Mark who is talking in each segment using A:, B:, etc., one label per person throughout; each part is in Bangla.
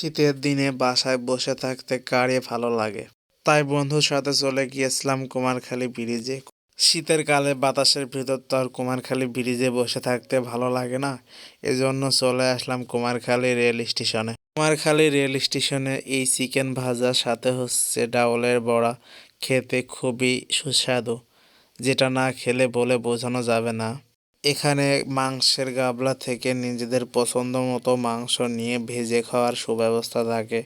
A: শীতের দিনে বাসায় বসে থাকতে কারে ভালো লাগে? তাই বন্ধুর সাথে চলে গিয়েছিলাম কুমারখালী ব্রিজে। শীতের কালে বাতাসের ভিতর তো আর কুমারখালী ব্রিজে বসে থাকতে ভালো লাগে না। এজন্য চলে আসলাম কুমারখালী রেল স্টেশনে। কুমারখালী রেল স্টেশনে এই চিকেন ভাজার সাথে হচ্ছে ডাউলের বড়া। খেতে খুবই সুস্বাদু। যেটা না খেলে বলে বোঝানো যাবে না। এখানে মাংসের গাবলা থেকে নিজেদের পছন্দ মতো মাংস নিয়ে ভেজে খাওয়ার সুব্যবস্থা থাকে।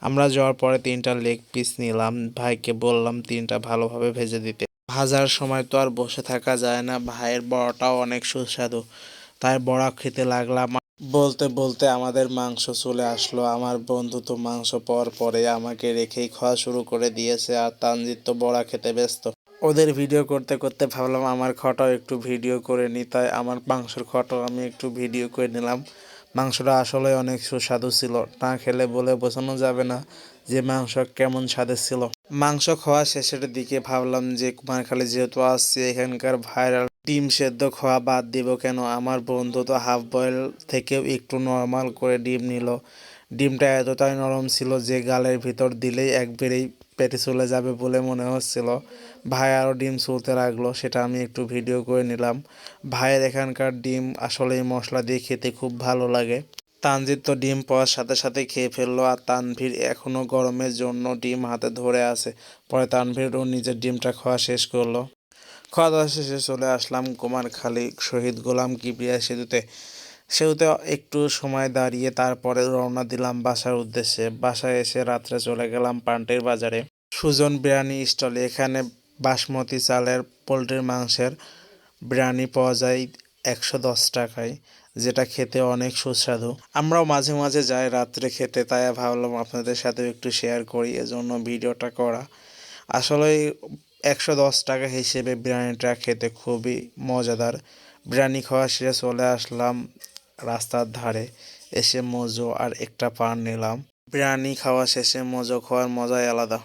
A: আমরা যাওয়ার পরে তিনটা লেগ পিস নিলাম। ভাইকে বললাম তিনটা ভালোভাবে ভেজে দিতে। ভাজার সময় তো আর বসে থাকা যায় না। ভাইয়ের বড়াটাও অনেক সুস্বাদু। তাই বড়া খেতে লাগলাম। বলতে বলতে আমাদের মাংস চলে আসলো। আমার বন্ধু তো মাংস পাওয়ার পরে আমাকে রেখেই খাওয়া শুরু করে দিয়েছে। আর তানজিৎ তো বড়া খেতে ব্যস্ত। ওদের ভিডিও করতে করতে ভাবলাম আমার খটাও একটু ভিডিও করে নিই তাই আমার মাংসের খটাও আমি একটু ভিডিও করে নিলাম। মাংসটা আসলে অনেক সুস্বাদু ছিল, না খেলে বলে বোঝানো যাবে না যে মাংস কেমন স্বাদের ছিল। মাংস খাওয়া শেষের দিকে ভাবলাম যে কুমারখালী যেহেতু আসছে, এখানকার ভাইরাল ডিম সেদ্ধ খাওয়া বাদ দিব কেন? আমার বন্ধু তো হাফ বয়েল থেকেও একটু নর্মাল করে ডিম নিল। ডিমটা এতটাই নরম ছিল যে গালের ভিতর দিলেই একবারেই পেটে চলে যাবে বলে মনে হচ্ছিল। ভাই আরও ডিম চলতে লাগল, সেটা আমি একটু ভিডিও করে নিলাম। ভাইয়ের এখানকার ডিম আসলে এই মশলা দিয়ে খেতে খুব ভালো লাগে। তানজিৎ তো ডিম পাওয়ার সাথে সাথে খেয়ে ফেলল আর তানভীর এখনও গরমের জন্য ডিম হাতে ধরে আছে। পরে তানভীর তানভীরও নিজের ডিমটা খাওয়া শেষ করল। খাওয়া দাওয়া শেষে চলে আসলাম কুমারখালী শহীদ গোলাম কিবরিয়া সেতুতে। সেতুতে একটু সময় দাঁড়িয়ে তারপরে রওনা দিলাম বাসার উদ্দেশ্যে। বাসায় এসে রাত্রে চলে গেলাম পান্টের বাজারে। সুজন বিরিয়ানি স্টলে এখানে বাসমতি চালের পোলট্রির মাংসের বিরিয়ানি পাওয়া যায় একশো দশ টাকায়, যেটা খেতে অনেক সুস্বাদু। আমরাও মাঝে মাঝে যাই রাত্রে খেতে, তাই ভাবলাম আপনাদের সাথেও একটু শেয়ার করি, এজন্য ভিডিওটা করা। আসলে একশো দশ টাকা হিসেবে বিরিয়ানিটা খেতে খুবই মজাদার। বিরিয়ানি খাওয়া শেষে চলে আসলাম রাস্তার ধারে, এসে মোজো আর একটা পান নিলাম। বিরিয়ানি খাওয়া শেষে মোজো খাওয়ার মজাই আলাদা।